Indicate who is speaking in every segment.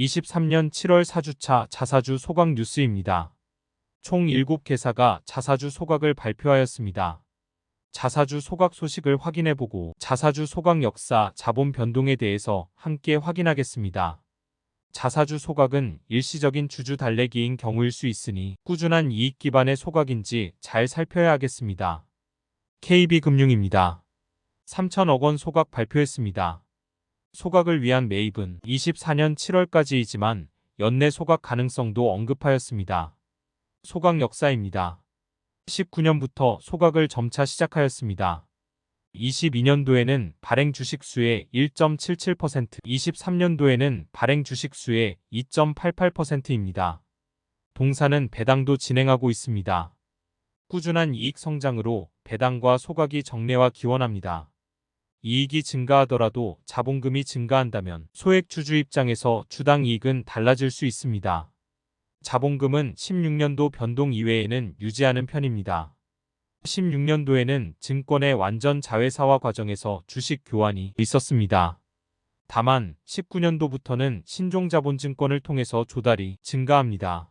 Speaker 1: 23년 7월 4주차 자사주 소각 뉴스입니다. 총 7개사가 자사주 소각을 발표하였습니다. 자사주 소각 소식을 확인해보고 자사주 소각 역사, 자본 변동에 대해서 함께 확인하겠습니다. 자사주 소각은 일시적인 주주 달래기인 경우일 수 있으니 꾸준한 이익 기반의 소각인지 잘 살펴야 하겠습니다. KB금융입니다. 3천억 원 소각 발표했습니다. 소각을 위한 매입은 24년 7월까지이지만 연내 소각 가능성도 언급하였습니다. 소각 역사입니다. 19년부터 소각을 점차 시작하였습니다. 22년도에는 발행 주식 수의 1.77%, 23년도에는 발행 주식 수의 2.88%입니다. 동사는 배당도 진행하고 있습니다. 꾸준한 이익 성장으로 배당과 소각이 정례화 기원합니다. 이익이 증가하더라도 자본금이 증가한다면 소액 주주 입장에서 주당 이익은 달라질 수 있습니다. 자본금은 16년도 변동 이외에는 유지하는 편입니다. 16년도에는 증권의 완전 자회사화 과정에서 주식 교환이 있었습니다. 다만 19년도부터는 신종자본증권을 통해서 조달이 증가합니다.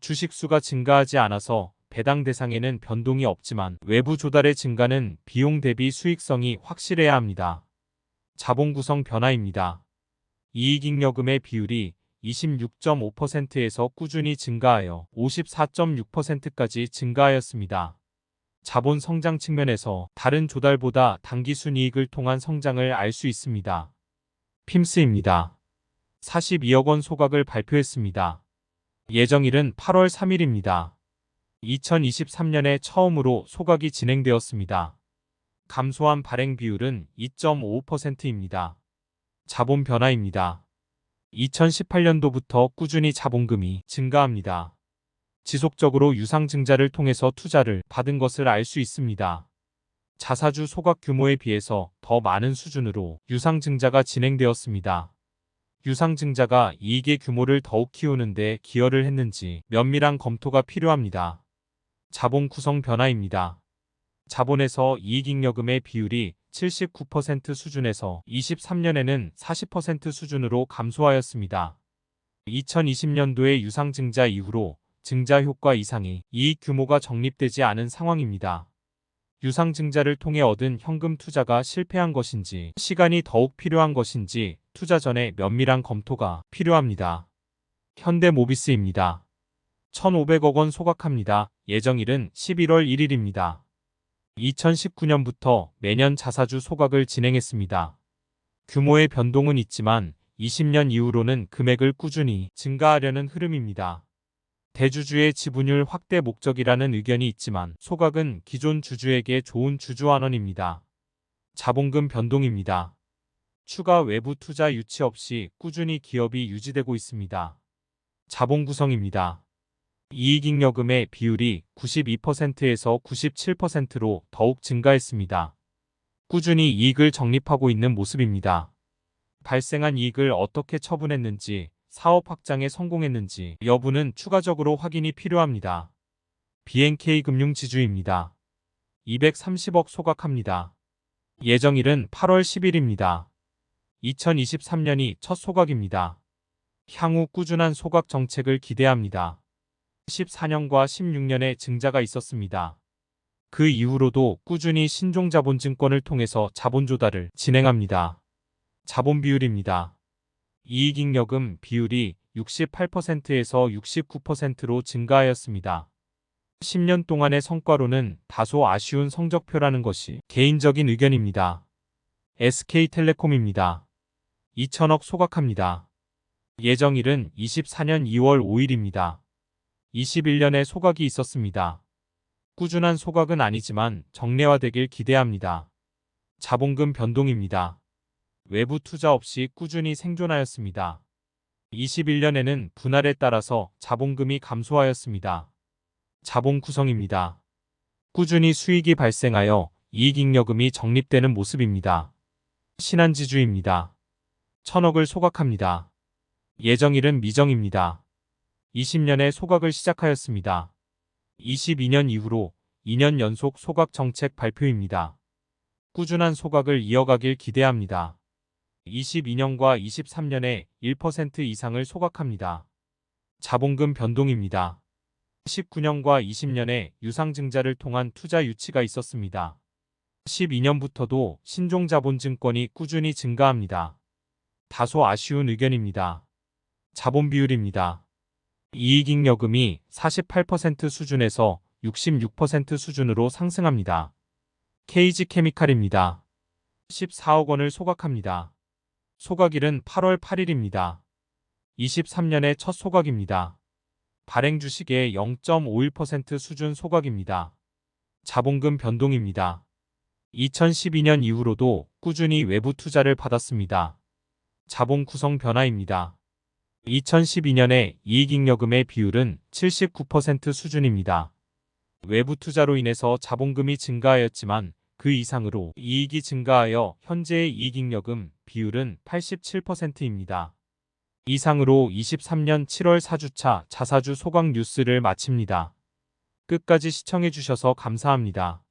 Speaker 1: 주식수가 증가하지 않아서 배당 대상에는 변동이 없지만 외부 조달의 증가는 비용 대비 수익성이 확실해야 합니다. 자본 구성 변화입니다. 이익잉여금의 비율이 26.5%에서 꾸준히 증가하여 54.6%까지 증가하였습니다. 자본 성장 측면에서 다른 조달보다 단기 순이익을 통한 성장을 알 수 있습니다. 핌스입니다. 42억 원 소각을 발표했습니다. 예정일은 8월 3일입니다. 2023년에 처음으로 소각이 진행되었습니다. 감소한 발행 비율은 2.55%입니다. 자본 변화입니다. 2018년도부터 꾸준히 자본금이 증가합니다. 지속적으로 유상증자를 통해서 투자를 받은 것을 알 수 있습니다. 자사주 소각 규모에 비해서 더 많은 수준으로 유상증자가 진행되었습니다. 유상증자가 이익의 규모를 더욱 키우는데 기여를 했는지 면밀한 검토가 필요합니다. 자본 구성 변화입니다. 자본에서 이익잉여금의 비율이 79% 수준에서 23년에는 40% 수준으로 감소하였습니다. 2020년도의 유상증자 이후로 증자 효과 이상의 이익 규모가 적립되지 않은 상황입니다. 유상증자를 통해 얻은 현금 투자가 실패한 것인지 시간이 더욱 필요한 것인지 투자 전에 면밀한 검토가 필요합니다. 현대모비스입니다. 1,500억 원 소각합니다. 예정일은 11월 1일입니다. 2019년부터 매년 자사주 소각을 진행했습니다. 규모의 변동은 있지만 20년 이후로는 금액을 꾸준히 증가하려는 흐름입니다. 대주주의 지분율 확대 목적이라는 의견이 있지만 소각은 기존 주주에게 좋은 주주환원입니다. 자본금 변동입니다. 추가 외부 투자 유치 없이 꾸준히 기업이 유지되고 있습니다. 자본 구성입니다. 이익잉여금의 비율이 92%에서 97%로 더욱 증가했습니다. 꾸준히 이익을 적립하고 있는 모습입니다. 발생한 이익을 어떻게 처분했는지, 사업 확장에 성공했는지 여부는 추가적으로 확인이 필요합니다. BNK 금융지주입니다. 230억 소각합니다. 예정일은 8월 10일입니다. 2023년이 첫 소각입니다. 향후 꾸준한 소각 정책을 기대합니다. 14년과 16년에 증자가 있었습니다. 그 이후로도 꾸준히 신종자본증권을 통해서 자본 조달을 진행합니다. 자본 비율입니다. 이익잉여금 비율이 68%에서 69%로 증가하였습니다. 10년 동안의 성과로는 다소 아쉬운 성적표라는 것이 개인적인 의견입니다. SK텔레콤입니다. 2천억 소각합니다. 예정일은 24년 2월 5일입니다. 21년에 소각이 있었습니다. 꾸준한 소각은 아니지만 정례화되길 기대합니다. 자본금 변동입니다. 외부 투자 없이 꾸준히 생존하였습니다. 21년에는 분할에 따라서 자본금이 감소하였습니다. 자본 구성입니다. 꾸준히 수익이 발생하여 이익잉여금이 적립되는 모습입니다. 신한지주입니다. 천억을 소각합니다. 예정일은 미정입니다. 20년에 소각을 시작하였습니다. 22년 이후로 2년 연속 소각 정책 발표입니다. 꾸준한 소각을 이어가길 기대합니다. 22년과 23년에 1% 이상을 소각합니다. 자본금 변동입니다. 19년과 20년에 유상증자를 통한 투자 유치가 있었습니다. 12년부터도 신종자본증권이 꾸준히 증가합니다. 다소 아쉬운 의견입니다. 자본 비율입니다. 이익잉여금이 48% 수준에서 66% 수준으로 상승합니다. 케이지 케미칼입니다. 14억 원을 소각합니다. 소각일은 8월 8일입니다. 23년의 첫 소각입니다. 발행 주식의 0.51% 수준 소각입니다. 자본금 변동입니다. 2012년 이후로도 꾸준히 외부 투자를 받았습니다. 자본 구성 변화입니다. 2012년에 이익잉여금의 비율은 79% 수준입니다. 외부 투자로 인해서 자본금이 증가하였지만 그 이상으로 이익이 증가하여 현재의 이익잉여금 비율은 87%입니다. 이상으로 23년 7월 4주차 자사주 소각 뉴스를 마칩니다. 끝까지 시청해주셔서 감사합니다.